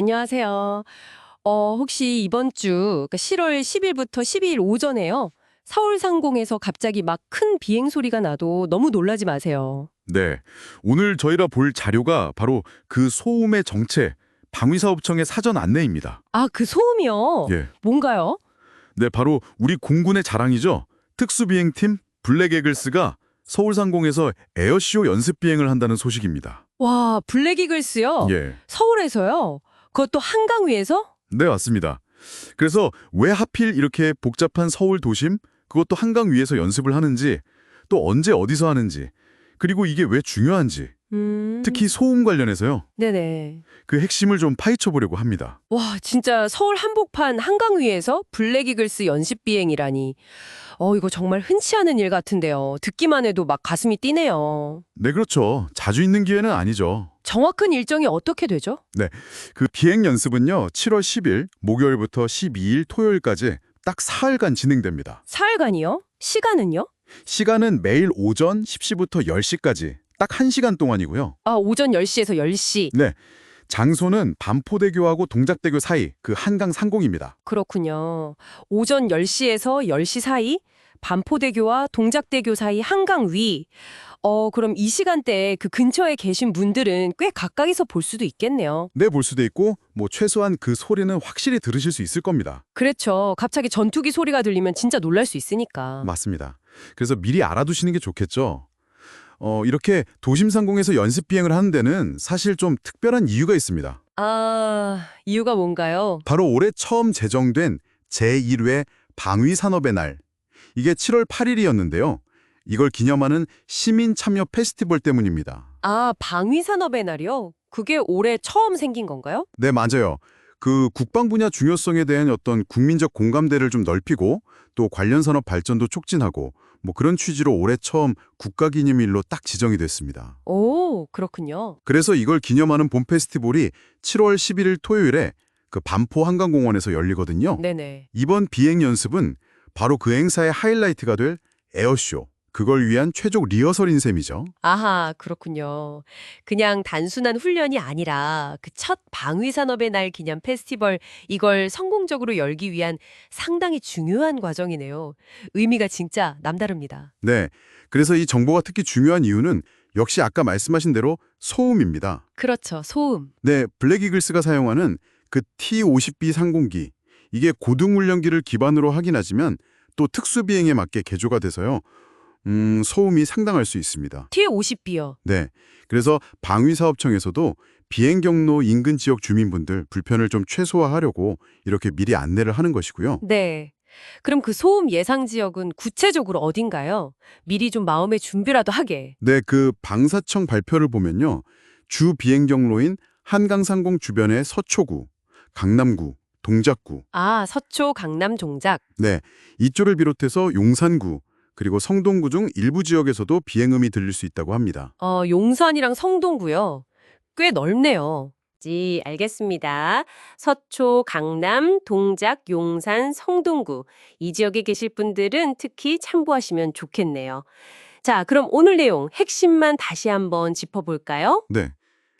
안녕하세요. 어, 혹시 이번 주 그러니까 7월 10일부터 12일 오전에요. 서울 상공에서 갑자기 막 큰 비행 소리가 나도 너무 놀라지 마세요. 네. 오늘 저희가 볼 자료가 바로 그 소음의 정체, 방위사업청의 사전 안내입니다. 아, 그 소음이요? 예. 뭔가요? 네, 바로 우리 공군의 자랑이죠. 특수비행팀 블랙 에글스가 서울 상공에서 에어쇼 연습 비행을 한다는 소식입니다. 와, 블랙이글스요? 예. 서울에서요? 그것도 한강 위에서? 네, 맞습니다. 그래서 왜 하필 이렇게 복잡한 서울 도심, 그것도 한강 위에서 연습을 하는지, 또 언제 어디서 하는지, 그리고 이게 왜 중요한지, 음. 특히 소음 관련해서요. 네네. 그 핵심을 좀 파헤쳐 보려고 합니다. 와, 진짜 서울 한복판 한강 위에서 블랙이글스 연습 비행이라니. 어, 이거 정말 흔치 않은 일 같은데요. 듣기만 해도 막 가슴이 뛰네요. 네, 그렇죠. 자주 있는 기회는 아니죠. 정확한 일정이 어떻게 되죠? 그 비행 연습은요, 7월 10일 목요일부터 12일 토요일까지 딱 사흘간 진행됩니다. 사흘간이요? 시간은요? 시간은 매일 오전 10시부터 10시까지 딱 1시간 동안이고요. 아, 오전 10시에서 10시. 네. 장소는 반포대교하고 동작대교 사이 그 한강 상공입니다. 그렇군요. 오전 10시에서 10시 사이, 반포대교와 동작대교 사이 한강 위. 어, 그럼 이 시간대에 그 근처에 계신 분들은 꽤 가까이서 볼 수도 있겠네요. 네, 볼 수도 있고 뭐 최소한 그 소리는 확실히 들으실 수 있을 겁니다. 그렇죠. 갑자기 전투기 소리가 들리면 진짜 놀랄 수 있으니까. 맞습니다. 그래서 미리 알아두시는 게 좋겠죠. 어, 이렇게 도심 상공에서 연습 비행을 하는 데는 사실 좀 특별한 이유가 있습니다. 아, 이유가 뭔가요? 바로 올해 처음 제정된 제1회 방위산업의 날. 이게 7월 8일이었는데요. 이걸 기념하는 시민 참여 페스티벌 때문입니다. 아, 방위산업의 날이요? 그게 올해 처음 생긴 건가요? 네, 맞아요. 그 국방 분야 중요성에 대한 어떤 국민적 공감대를 좀 넓히고 또 관련 산업 발전도 촉진하고 뭐 그런 취지로 올해 처음 국가기념일로 딱 지정이 됐습니다. 오, 그렇군요. 그래서 이걸 기념하는 본 페스티벌이 7월 11일 토요일에 그 반포 한강공원에서 열리거든요. 네네. 이번 비행 연습은 바로 그 행사의 하이라이트가 될 에어쇼, 그걸 위한 최종 리허설인 셈이죠. 아하, 그렇군요. 그냥 단순한 훈련이 아니라 그 첫 방위산업의 날 기념 페스티벌 이걸 성공적으로 열기 위한 상당히 중요한 과정이네요. 의미가 진짜 남다릅니다. 네, 그래서 이 정보가 특히 중요한 이유는 역시 아까 말씀하신 대로 소음입니다. 그렇죠. 소음. 네, 블랙이글스가 사용하는 그 T-50B 상공기, 이게 고등훈련기를 기반으로 하긴 하지만 또 특수비행에 맞게 개조가 돼서요. 음, 소음이 상당할 수 있습니다. T-50B요. 네. 그래서 방위사업청에서도 비행 경로 인근 지역 주민분들 불편을 좀 최소화하려고 이렇게 미리 안내를 하는 것이고요. 네. 그럼 그 소음 예상 지역은 구체적으로 어딘가요? 미리 좀 마음의 준비라도 하게. 네, 그 방사청 발표를 보면요. 주 비행 경로인 한강상공 주변의 서초구, 강남구, 동작구, 아, 서초, 강남, 종작. 네, 이쪽을 비롯해서 용산구, 그리고 성동구 중 일부 지역에서도 비행음이 들릴 수 있다고 합니다. 어, 용산이랑 성동구요. 꽤 넓네요. 지, 알겠습니다. 서초, 강남, 동작, 용산, 성동구. 이 지역에 계실 분들은 특히 참고하시면 좋겠네요. 자, 그럼 오늘 내용 핵심만 다시 한번 짚어볼까요? 네,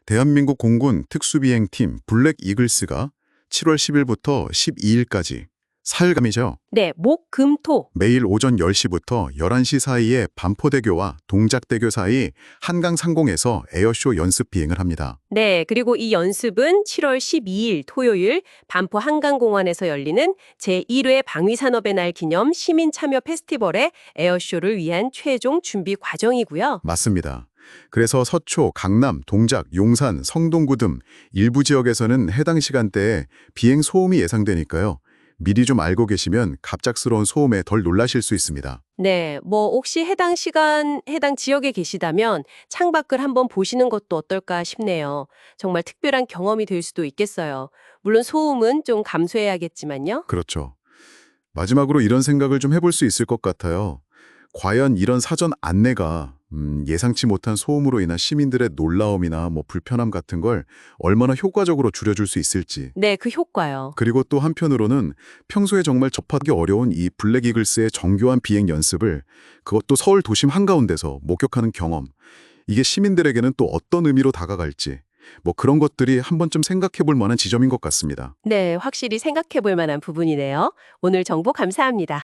대한민국 공군 특수비행팀 블랙 이글스가 7월 10일부터 12일까지 사흘감이죠. 네, 목, 금, 토. 매일 오전 10시부터 11시 사이에 반포대교와 동작대교 사이 한강 상공에서 에어쇼 연습 비행을 합니다. 네, 그리고 이 연습은 7월 12일 토요일 반포 한강공원에서 열리는 제1회 방위산업의 날 기념 시민 참여 페스티벌의 에어쇼를 위한 최종 준비 과정이고요. 맞습니다. 그래서 서초, 강남, 동작, 용산, 성동구 등 일부 지역에서는 해당 시간대에 비행 소음이 예상되니까요. 미리 좀 알고 계시면 갑작스러운 소음에 덜 놀라실 수 있습니다. 네, 뭐 혹시 해당 시간, 해당 지역에 계시다면 창밖을 한번 보시는 것도 어떨까 싶네요. 정말 특별한 경험이 될 수도 있겠어요. 물론 소음은 좀 감수해야겠지만요. 그렇죠. 마지막으로 이런 생각을 좀 해볼 수 있을 것 같아요. 과연 이런 사전 안내가 음, 예상치 못한 소음으로 인한 시민들의 놀라움이나 뭐 불편함 같은 걸 얼마나 효과적으로 줄여줄 수 있을지. 네, 그 효과요. 그리고 또 한편으로는 평소에 정말 접하기 어려운 이 블랙 이글스의 정교한 비행 연습을 그것도 서울 도심 한가운데서 목격하는 경험. 이게 시민들에게는 또 어떤 의미로 다가갈지 뭐 그런 것들이 한 번쯤 생각해 볼 만한 지점인 것 같습니다. 네, 확실히 생각해 볼 만한 부분이네요. 오늘 정보 감사합니다.